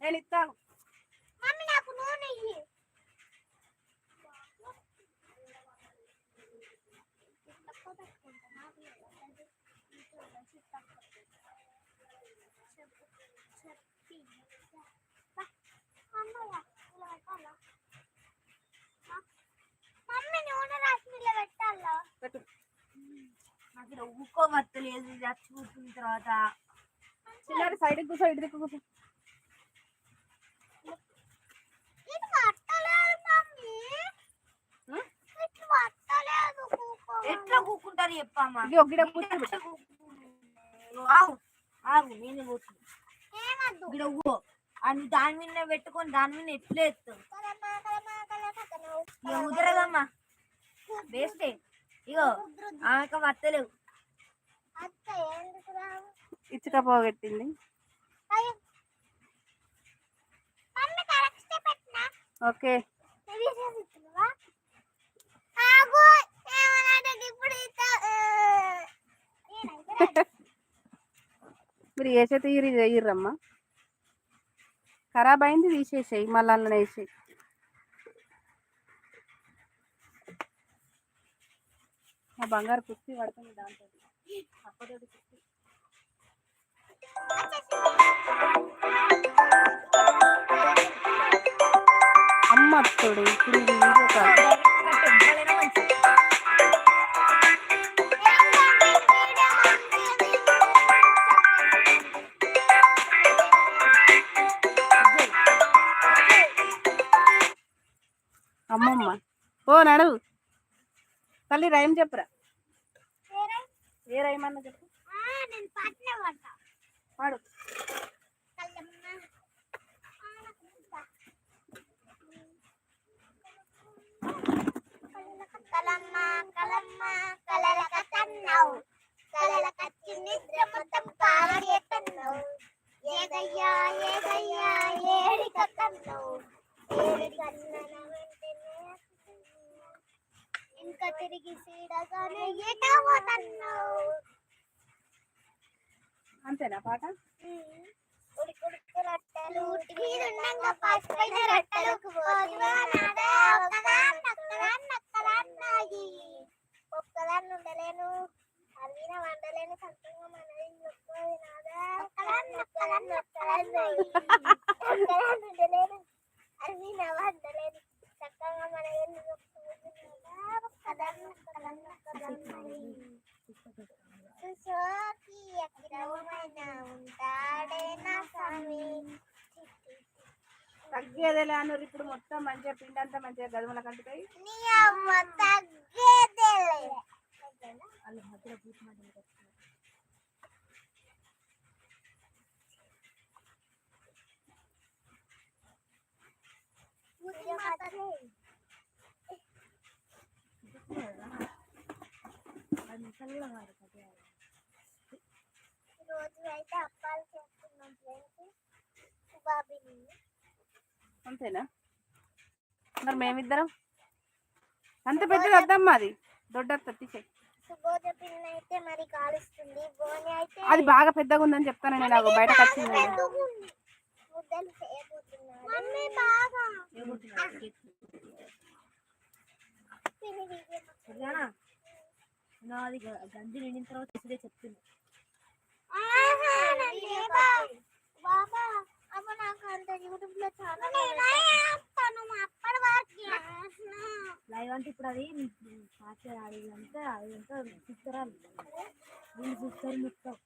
నేను ఇస్తాను మమ్మీ నాకు నూనె ఇయ్యి తక్కువ పెట్టుకుంటా నాకు లేదు. తక్కువ. చెప్పు. నాకు ఇక్కడ ఊకో వత్తలేదు చచ్చిపోతున్న తర్వాత. చిల్లర సైడ్ కూర్చో. ఇటు దిక్కు కూర్చో ఇది? ఇది. ఎట్లా కూకుంటారు చెప్పమ్మా? ఇది నేనే ఊగో అని దాని మీద పెట్టుకొని దాని మీద ఎట్లా ఎత్తావు ముద్రగమ్మా వేస్టే ఇగో ఆమెకు వత్తలేవు ఇచ్చుక పోగొట్టింది. ఓకే. మీరు వేసే తీరి చెయ్యరమ్మా ఖరాబ్ అయింది తీసేసేయి. మళ్ళీ అందులో వేసేయి ఆ బంగారు కుర్చీ పడుతుంది దాంతో అప్పటి అమ్మ ఇప్పుడు వీడియో అమ్మమ్మ. ఓ నడు. తల్లి రైమ్ చెప్పరా? ఏ చెప్పు. నేను పాడు. కలమ్మ కలమ్మ కలలక కన్నావు కలలకచ్చి నిద్ర మొత్తం పాడేస్తున్నావు ఏగయ్యా ఏగయ్యా ఏడిక కన్నావు ఏడి తిరిగి సీడగానే ఎటా పోతున్నావు అంతేనా పాట? రొట్టెలు మీద ఉండంగా రొట్టెలు ఒక్కదాన్ని ఉండలేను. వండలేను సొంతంగా మనది నొప్పది నాదా? ఒక్కదాన్ని ఒక్కదాన్ని ఒక్కదాన్నాయి ఒక్కదాన్ని ఉండలేను. అల్లిన వండలేను. చక్కగా మనది నాదా ఒక్కదాన్ని ఒక్కదాన్ని ఒక్కదాన్నాయి సోకి ఎక్కడమైనా స్వామి ఇప్పుడు మొత్తం మంచిగా పిండి అంతా మంచిగా గదుముల కంటుతాయి నీ అమ్మ తగ్గేదేలే. మధ్యలో రోజు అయితే అప్పాలు చేస్తున్నాం ఫ్రెండ్స్. బాబీని అంతేనా? మరి మేమిద్దరం? అంత పెద్దది వద్దమ్మా అది దొడ్డ తీసే అయితే మరి కాలుస్తుంది. బోని అయితే అది బాగా పెద్దగా ఉందని చెప్తాను నేను నాకు బయటకు వచ్చింది బాగా. నాది గంజి నిండిన తర్వాత వరకు చేస్తున్నా. లైవ్ అంటే ఇప్పుడు అది పాట ఆడి అంటే అది అంతా చూస్తారా వీళ్ళు చూస్తారు మొత్తం.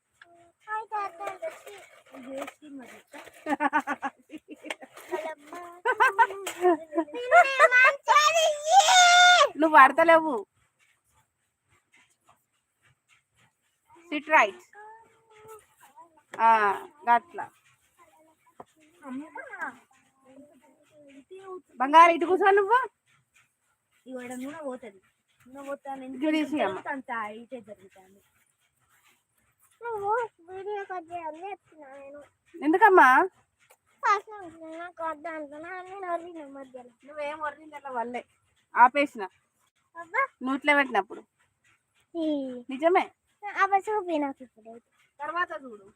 చేసి, మరి. నువ్వు పడతలేవు. Sit right. గట్లా. బంగారు ఇటు కూర్చో నువ్వు. ఇవాడ నూనె పోతుంది. నూనె పోతాను ఇటే జరుగుతుంది. నువ్వు వీడియో కట్ చేయాలని చెప్తున్నా నేను. ఎందుకమ్మా? నువ్వేం వరింది అట్లా వల్లే. ఆపేసిన. అబ్బా. నూట్లో పెట్టినప్పుడు. నిజమే. అవ చూపి నాకు ఇప్పుడు తర్వాత చూడు.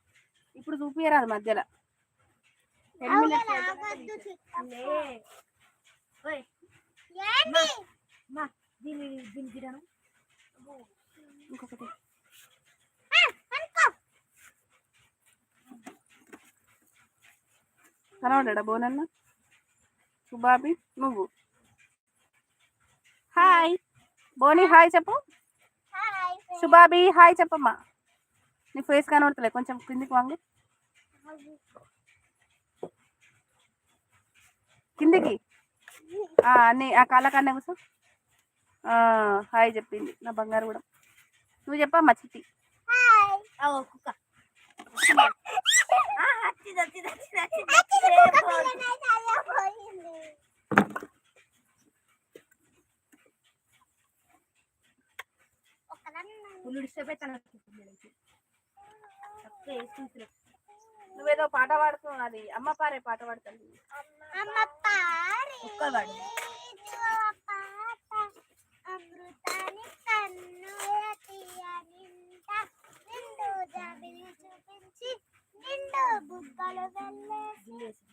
ఇప్పుడు చూపియరాదు మధ్యలో? ఇంకొకటి. కనబడ్డా బోనన్న? సుబాబి నువ్వు. హాయ్. బోని హాయ్ చెప్పు. సుబాబి హాయ్ చెప్పమ్మా. నీ ఫేస్ కనబడతలే కొంచెం కిందికి వాంగు. కిందికి? ఆ, అన్ని ఆ కాళ్ళ కన్నా కూర్చో. ఆ, హాయ్ చెప్పింది. నా బంగారు కూడా. నువ్వు చెప్పమ్మా చిట్టి. కుక్క ఆ, వచ్చింది, వచ్చింది, వచ్చింది, వచ్చింది. అచ్చి ఏ కుక్క బోల్. పిల్లనై చల్లపోయింది. పుల్లు డిస్టర్బ్ తక్కువ వేసుకుంటున్నా నువ్వేదో పాట పాడుతున్నావు అది. అమ్మ పారే పాట పాడుతుంది చూపించి నిండు బుగ్గలు వెళ్ళేసి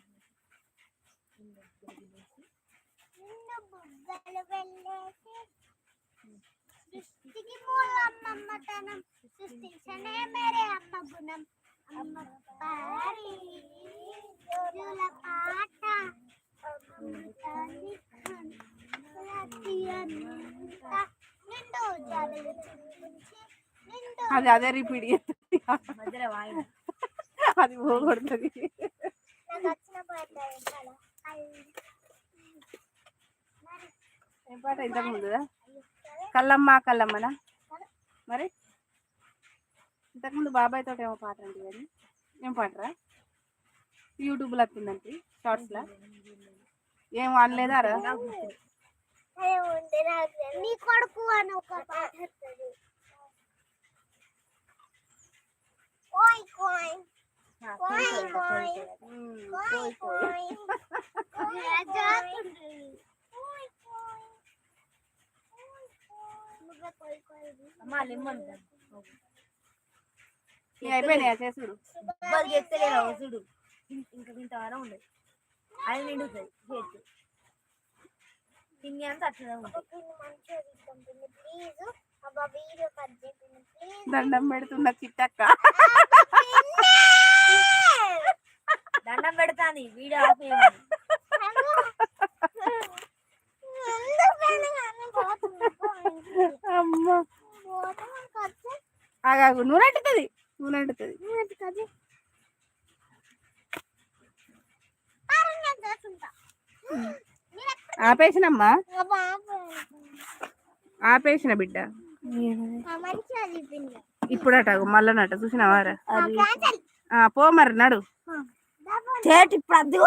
నిండు బుగ్గలు వెళ్ళేసి సృష్టికి మూలమ్మమ్మతనం సృష్టించనే మేరే అమ్మ గుణం అమ్మ పారి జోజుల పాట అమృతాన్ని కన్నుల తీయనింట నిండు జాబిలి చూపించి నిండు అది అదే రిపీట్ చేస్తుంది మధ్యలో వాయిన అది పోగొడుతుంది నాకు వచ్చిన పాట వింటారా? అయ్యి. మరి ఏం పాట ఇంతకు ముందుదా అయ్యి సరే. కల్లమ్మ కల్లమ్మనా? మరి? ఇంతకుముందు బాబాయ్ తోటి ఏమో పాట అంటే కానీ ఏం పాటరా? యూట్యూబ్లో వస్తుందంటే షార్ట్స్లో. ఏం అనలేదా రా? కోయ్ కోయ్ కోయ్ నువ్వే కోయ్ కోయ్ అమ్మా లెమ్మన్ ఇక అయిపోయినాయా చేసుడు వాళ్ళు చెప్తలేరు చూడు. ఇంకా ఇంత వరం ఉండదు అది నిండుతుంది చేతి తిని అంతా ఉంటుంది ప్లీజ్ దండం పెడుతున్న చిట్టక్క. దండం పెడతాంది. వీడియో ఆఫ్ చేయమని. అమ్మ ఆగాగు నూనె అంటుతుంది నూనె అంటుతుంది ఆపేసినమ్మా ఆపేసిన బిడ్డ. ఇప్పుడట మళ్ళనట చూసినావారా? ఆ, పో మరి నడు. చేతి ఇప్పుడు అద్దు